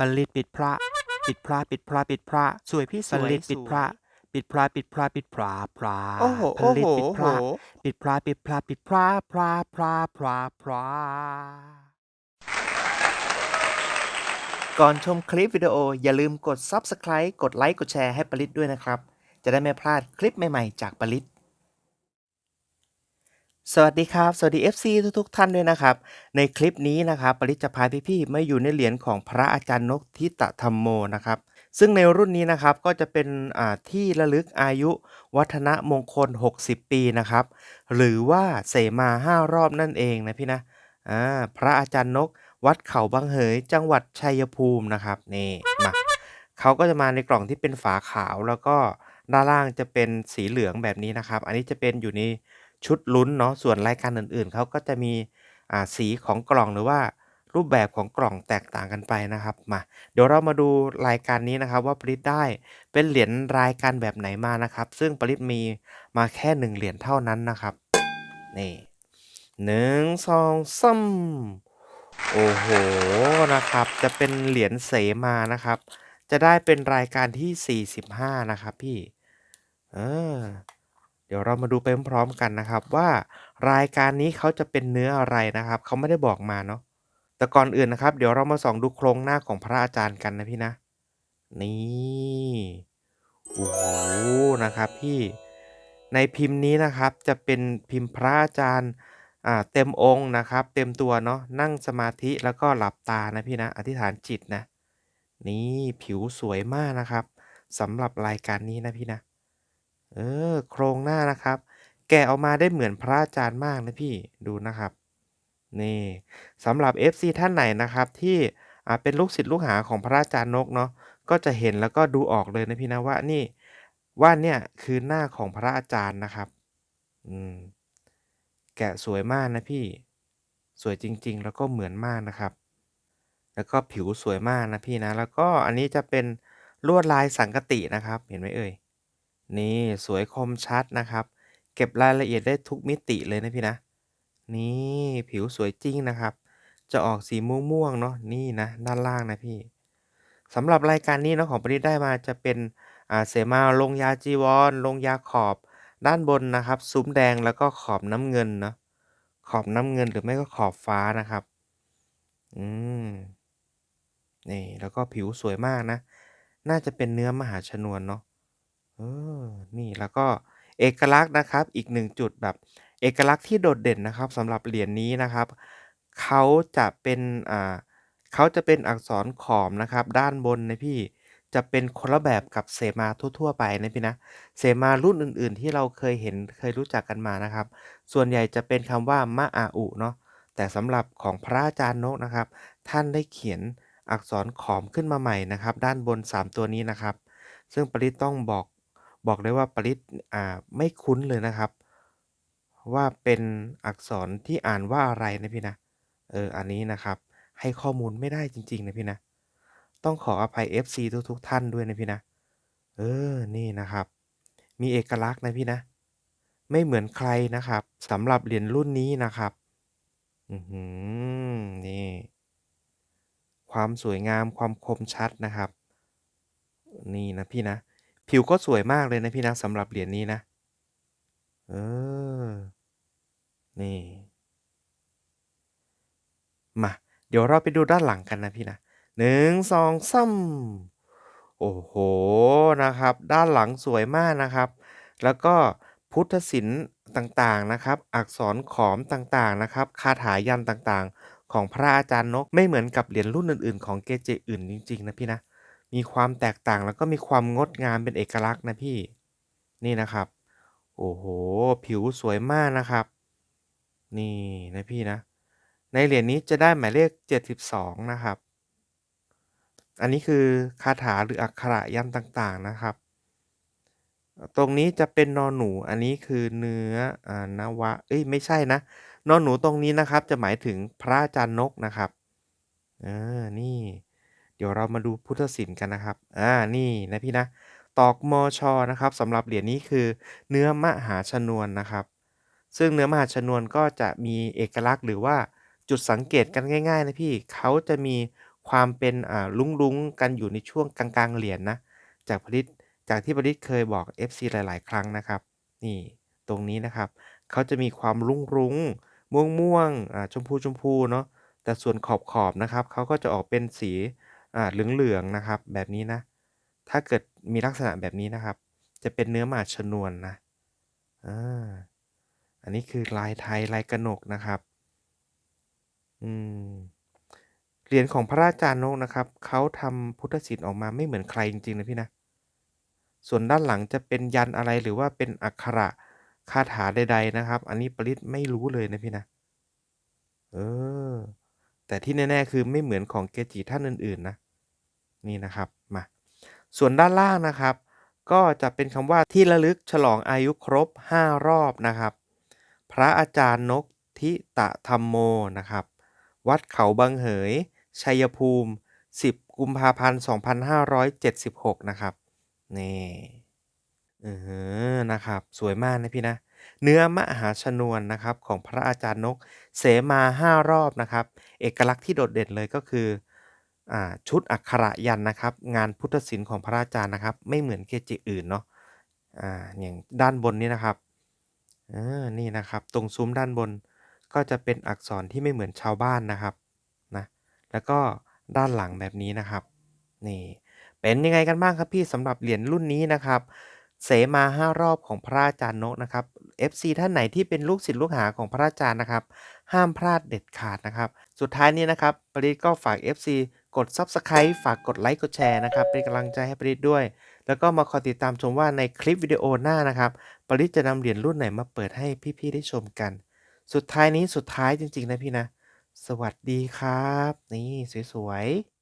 ปลิดปิดพระ ปิดพระปิดพระปิดพระ สวยพี่สปวยลิดปิดพระ ปิดพระปิดพระปิดพระพระโอ้โหปโอ้ลิโหดปิดโอ้พโหระปิดพระปิดพระปิดพระพระพระพระพระก่อนชมคลิปวิดีโออย่าลืมกด Subscribe กดไลค์กดแชร์ให้ปริศด้วยนะครับ จะได้ไม่พลาดคลิปใหม่ ๆ จากปริศ สวัสดีครับ สวัสดี FC ทุกๆ ท่านด้วยนะครับ ในคลิปนี้นะครับ ปริจะพาพี่ๆมาอยู่ในเหรียญของพระอาจารย์นกทิตธรรมโมนะครับ ซึ่งในรุ่นนี้นะครับก็จะเป็นที่ระลึกอายุวัฒนมงคล 60 ปีนะครับ หรือว่าเสมาห้ารอบนั่นเองนะพี่นะพระอาจารย์นก วัดเขาบางเหย จังหวัดชัยภูมินะครับนี่มาเขาก็จะมาในกล่องที่เป็นฝาขาวแล้วก็ด้านล่างจะเป็นสีเหลืองแบบนี้นะครับ อันนี้จะเป็นอยู่ใน ชุดลุ้นเนาะส่วนรายการอื่นๆเขาก็จะมีสีของกล่องหรือว่ารูปแบบของกล่องแตกต่างกันไปนะครับมาเดี๋ยวเรามาดูรายการนี้นะครับว่าปริศได้เป็นเหรียญรายการแบบไหนมานะครับ ซึ่งปริศมีมาแค่หนึ่งเหรียญเท่านั้นนะครับนี่หนึ่งสองสามโอ้โหนะครับ จะเป็นเหรียญเสมานะครับ จะได้เป็นรายการที่ 45 นะครับพี่ เออ เดี๋ยวเรามาดูไปพร้อมๆกันนะครับว่ารายการนี้เขาจะเป็นเนื้ออะไรนะครับเขาไม่ได้บอกมาเนาะแต่ก่อนอื่นนะครับ เดี๋ยวเรามาส่องดูโครงหน้าของพระอาจารย์กันนะพี่นะ นี่โอ้โหนะครับพี่ในพิมพ์นี้นะครับจะเป็นพิมพ์พระอาจารย์อ่าเต็มองค์นะครับ เต็มตัวเนาะนั่งสมาธิแล้วก็หลับตานะพี่นะ อธิษฐานจิตนะ นี่ผิวสวยมากนะครับสำหรับรายการนี้นะพี่นะ เออ โครงหน้านะครับ แกะออกมาได้เหมือนพระอาจารย์มากนะพี่ดูนะครับ นี่สำหรับ FC ท่านไหนนะครับ ที่อ่าเป็นลูกศิษย์ลูกหาของพระอาจารย์นกเนาะก็จะเห็นแล้วก็ดูออกเลยนะพี่นะว่านี่ว่าเนี่ยคือหน้าของพระอาจารย์นะครับ อืม แกะสวยมากนะพี่ สวยจริง ๆ แล้วก็เหมือนมากนะครับ แล้วก็ผิวสวยมากนะพี่นะ แล้วก็อันนี้จะเป็นลวดลายสังกตินะครับ เห็นไหมเอ่ย นี่สวยคมชัดนะครับ เก็บรายละเอียดได้ทุกมิติเลยนะพี่นะ นี่ผิวสวยจริงนะครับ จะออกสีม่วงๆเนาะนี่นะ ด้านล่างนะพี่สำหรับรายการนี้เนาะของปริศได้มาจะเป็นเสมาลงยาจีวรลงยาขอบ ด้านบนนะครับ ซุ้มแดงแล้วก็ขอบน้ำเงินเนาะขอบน้ำเงินหรือไม่ก็ขอบฟ้านะครับ อืม นี่แล้วก็ผิวสวยมากนะ น่าจะเป็นเนื้อมหาชนวนเนาะ เออ นี่แล้วก็เอกลักษณ์นะครับ อีกหนึ่งจุดแบบเอกลักษณ์ที่โดดเด่นนะครับสำหรับเหรียญนี้นะครับ เขาจะเป็น อ่าเขาจะเป็นอักษรขอมนะครับ ด้านบนนะพี่จะเป็นคนละแบบกับเสมาทั่ว ๆ ไปนะพี่นะเสมารุ่นอื่น ๆ ที่เราเคยเห็นเคยรู้จักกันมานะครับ ส่วนใหญ่จะเป็นคำว่ามะอาอุเนาะแต่สำหรับของพระอาจารย์นกนะครับ ท่านได้เขียนอักษรขอมขึ้นมาใหม่นะครับ ด้านบน 3 ตัวนี้นะครับ ซึ่งปริศต้องบอก บอกเลยว่าปริศอ่าไม่คุ้นเลยนะครับ ว่าเป็นอักษรที่อ่านว่าอะไรนะพี่นะ เอออันนี้นะครับ ให้ข้อมูลไม่ได้จริง ๆ นะพี่นะ ต้องขออภัย FC ทุกๆท่านด้วยนะพี่นะ เออนี่นะครับ มีเอกลักษณ์นะพี่นะ ไม่เหมือนใครนะครับสำหรับเหรียญรุ่นนี้นะครับอือหือนี่ ความสวยงามความคมชัดนะครับ นี่นะพี่นะ ผิวก็สวยมากเลยนะพี่นะสำหรับเหรียญนี้นะ เออ นี่ มา เดี๋ยวเราไปดูด้านหลังกันนะพี่นะหนึ่งสองสามโอ้โหนะครับ ด้านหลังสวยมากนะครับ แล้วก็พุทธศิลป์ต่างๆนะครับ อักษรขอมต่างๆนะครับ คาถายันต่างๆ ของพระอาจารย์นกไม่เหมือนกับเหรียญรุ่นอื่นๆ ของเกจิอื่นจริงๆนะพี่นะ มีความแตกต่างแล้วก็มีความงดงามเป็นเอกลักษณ์นะพี่ นี่นะครับ โอ้โห ผิวสวยมากนะครับ นี่นะพี่นะ ในเหรียญนี้จะได้หมายเลข 72 นะครับ อันนี้คือคาถาหรืออักขระยันต์ต่างๆนะครับ ตรงนี้จะเป็นนอหนู อันนี้คือเนื้ออนวะ เอ้ยไม่ใช่นะ นอหนูตรงนี้นะครับ จะหมายถึงพระอาจารย์นกนะครับ เออ นี่ เดี๋ยวเรามาดูพุทธศิลป์กันนะครับ อ่า นี่นะพี่นะ ตอกมชนะครับสำหรับเหรียญนี้คือเนื้อมหาชนวนนะครับ ซึ่งเนื้อมหาชนวนก็จะมีเอกลักษณ์หรือว่าจุดสังเกตกันง่ายๆนะพี่ เขาจะมีความเป็นอ่าลุ้งๆกันอยู่ในช่วงกลางๆเหรียญนะจากพลิตจากที่พลิตเคยบอก FC หลาย ๆ ครั้งนะครับ นี่ตรงนี้นะครับ เขาจะมีความรุ้งๆม่วงๆอ่าชมพูๆเนาะ แต่ส่วนขอบๆนะครับ เขาก็จะออกเป็นสี เหลืองๆนะครับ แบบนี้นะ ถ้าเกิดมีลักษณะแบบนี้นะครับ จะเป็นเนื้อหมาชนวนนะอาอันนี้คือลายไทยลายกระหนกนะครับอืมเหรียญของพระอาจารย์นกนะครับเขาทำพุทธศิลป์ออกมาไม่เหมือนใครจริงๆนะพี่นะส่วนด้านหลังจะเป็นยันอะไรหรือว่าเป็นอักขระคาถาใด ๆ นะครับ อันนี้ปริศไม่รู้เลยนะพี่นะเออแต่ที่แน่ๆคือไม่เหมือนของเกจิท่านอื่นๆนะ นี่นะครับมาส่วนด้านล่างนะครับ ก็จะเป็นคำว่าที่ระลึกฉลองอายุครบ 5 รอบนะครับ พระอาจารย์นกทิตะธรรมโมนะครับ วัดเขาบางเหย ชัยภูมิ 10 กุมภาพันธ์ 2576 นะครับนี่เออนะครับ สวยมากนะพี่นะ เนื้อมหาชนวนนะครับของพระอาจารย์นก เสมา 5 รอบนะครับ เอกลักษณ์ที่โดดเด่นเลยก็คือ อ่าชุดอักขระยันนะครับ งานพุทธศิลป์ของพระอาจารย์นะครับ ไม่เหมือนเกจิอื่นเนาะอ่าอย่างด้านบนนี้นะครับเออนี่นะครับ ตรงซุ้มด้านบนก็จะเป็นอักษรที่ไม่เหมือนชาวบ้านนะครับนะแล้วก็ด้านหลังแบบนี้นะครับ นี่เป็นยังไงกันบ้างครับพี่สำหรับเหรียญรุ่นนี้นะครับเสมา5รอบของพระอาจารย์นกนะครับ FC ท่านไหนที่เป็นลูกศิษย์ลูกหาของพระอาจารย์นะครับ ห้ามพลาดเด็ดขาดนะครับ สุดท้ายนี้นะครับปริศก็ฝาก FC กด Subscribe ฝากกดไลค์กดแชร์นะครับ เป็นกำลังใจให้ปริศด้วย แล้วก็มาคอยติดตามชมว่าในคลิปวิดีโอหน้านะครับปริศจะนำเหรียญรุ่นไหนมาเปิดให้พี่ๆได้ชมกัน สุดท้ายนี้สุดท้ายจริงๆนะพี่นะ สวัสดีครับ นี่สวยๆ